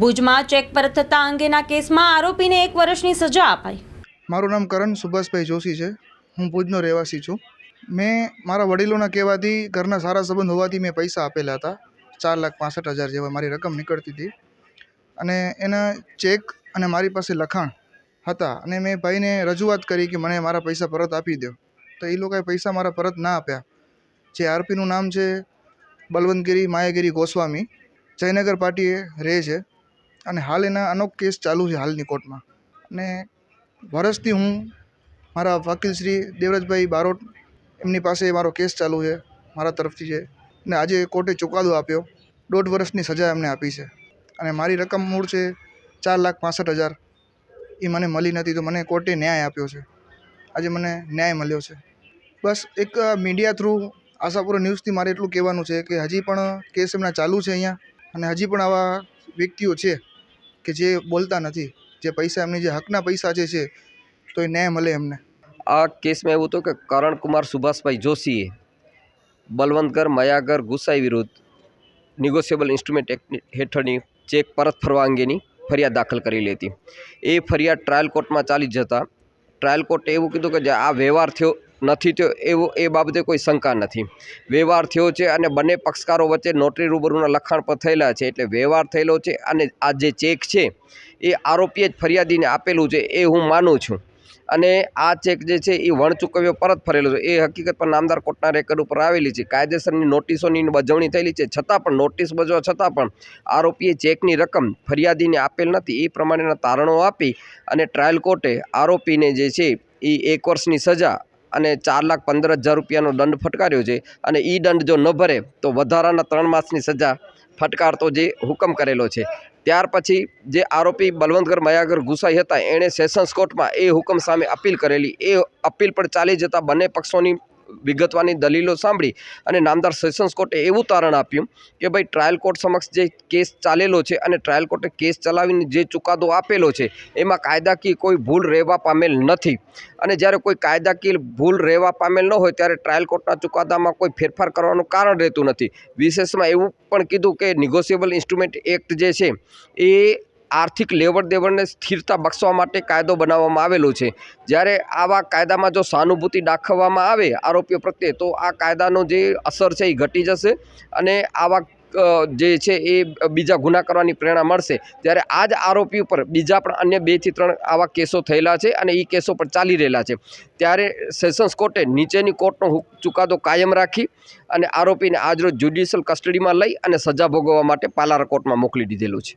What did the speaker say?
ભુજમાં ચેક પરત અંગેના કેસમાં આરોપીને એક વર્ષની સજા અપાઈ. મારું નામ કરણ સુભાષભાઈ જોશી છે. હું ભુજનો રહેવાસી છું. મેં મારા વડીલોના કહેવાથી ઘરના સારા સંબંધ હોવાથી મેં પૈસા આપેલા હતા. ચાર લાખ પાસઠ હજાર જેવા મારી રકમ નીકળતી હતી. અને એના ચેક અને મારી પાસે લખાણ હતા અને મેં ભાઈને રજૂઆત કરી કે મને મારા પૈસા પરત આપી દો તો એ લોકોએ પૈસા મારા પરત ના આપ્યા. જે આરપીનું નામ છે બલવંતગીરી માયાગીરી ગોસ્વામી. જયનગર પાર્ટીએ રહે છે. અને હાલ એના અનોખ કેસ ચાલુ છે હાલની કોર્ટમાં. અને વર્ષથી હું મારા વકીલ શ્રી દેવરાજભાઈ બારોટ એમની પાસે મારો કેસ ચાલુ છે, મારા તરફથી છે. ને આજે કોર્ટે ચુકાદો આપ્યો. દોઢ વર્ષની સજા એમને આપી છે. અને મારી રકમ મૂળ છે ચાર લાખ પાસઠ હજાર. એ મને મળી નથી તો મને કોર્ટે ન્યાય આપ્યો છે. આજે મને ન્યાય મળ્યો છે. બસ એક મીડિયા થ્રુ આશાપુરા ન્યૂઝથી મારે એટલું કહેવાનું છે કે હજી પણ કેસ એમના ચાલુ છે અહીંયા. અને હજી પણ આવા વ્યક્તિઓ છે. કે જે બોલતા નથી, જે પૈસા એમની જે હકના પૈસા જે છે, તો એ ન્યાય મળે એમને. આ કેસમાં એવું હતું કે કરણકુમાર સુભાષભાઈ જોશીએ બલવંતગર, મયાગર, ગુસાઈ વિરુદ્ધ નિગોશિયેબલ ઇન્સ્ટ્રુમેન્ટ એક્ટ હેઠળની ચેક પરત ફરવા અંગેની ફરિયાદ દાખલ કરેલી હતી. એ ફરિયાદ ટ્રાયલ કોર્ટમાં ચાલી જતા ટ્રાયલ કોર્ટે એવું કીધું કે આ વ્યવહાર થયો નથી થયો, એવો, એ બાબતે કોઈ શંકા નથી. વ્યવહાર થયો છે અને બંને પક્ષકારો વચ્ચે નોટરી રૂબરૂના લખાણ પર થયેલા છે એટલે વ્યવહાર થયેલો છે અને આ જે ચેક છે, એ આરોપીએ જ ફરિયાદીને આપેલું છે, એ હું માનું છું. અને આ ચેક જે છે, એ વણચૂકવ્યો પરત ફરેલો છે. એ હકીકત પણ નામદાર કોર્ટના રેકર્ડ ઉપર આવેલી છે. કાયદેસરની નોટિસોની બજવણી થયેલી છે. છતાં પણ, નોટિસ બજવા છતાં પણ આરોપીએ ચેકની રકમ ફરિયાદીને આપેલ નથી. એ પ્રમાણેના તારણો આપી અને ટ્રાયલ કોર્ટે આરોપીને જે છે, એ એક વર્ષની સજા અને ચાર લાખ પંદર હજાર રૂપિયાનો દંડ ફટકાર્યો છે. અને એ દંડ જો ન ભરે, તો વધારાના ત્રણ માસની સજા ફટકારતો જે હુકમ કરેલો છે. ત્યાર પછી જે આરોપી બલવંતગર મયાગર ગુસાઈ હતા, એણે સેશન્સ કોર્ટમાં એ હુકમ સામે અપીલ કરેલી. એ અપીલ પણ ચાલી જતાં બંને પક્ષોની વિગતવાની દલીલો સાંભળી અને નામદાર સેશન્સ કોર્ટે એવું તારણ આપ્યું કે ભાઈ ટ્રાયલ કોર્ટ સમક્ષ જે કેસ ચાલેલો છે અને ટ્રાયલ કોર્ટે કેસ ચલાવીને જે ચુકાદો આપેલો છે, એમાં કાયદાકીય કોઈ ભૂલ રહેવા પામેલ નથી. અને જ્યારે કોઈ કાયદાકીય ભૂલ રહેવા પામેલ ન હોય, ત્યારે ટ્રાયલ કોર્ટના ચુકાદામાં કોઈ ફેરફાર કરવાનું કારણ રહેતું નથી. વિશેષમાં એવું પણ કીધું કે નિગોશિયેબલ ઇન્સ્ટ્રુમેન્ટ એક્ટ જે છે, એ આર્થિક લેવડ દેવડને સ્થિરતા બક્ષવા માટે કાયદો બનાવવામાં આવેલો છે. જ્યારે આવા કાયદામાં જો સહાનુભૂતિ દાખવવામાં આવે આરોપીઓ પ્રત્યે, તો આ કાયદાનો જે અસર છે એ ઘટી જશે અને આવા જે છે એ બીજા ગુના કરવાની પ્રેરણા મળશે. ત્યારે આ જ આરોપી ઉપર બીજા પણ અન્ય બેથી ત્રણ આવા કેસો થયેલા છે અને એ કેસો પણ ચાલી રહેલા છે. ત્યારે સેશન્સ કોર્ટે નીચેની કોર્ટનો ચુકાદો કાયમ રાખી અને આરોપીને આજરોજ જ્યુડિશિયલ કસ્ટડીમાં લઈ અને સજા ભોગવવા માટે પાલારા કોર્ટમાં મોકલી દીધેલું છે.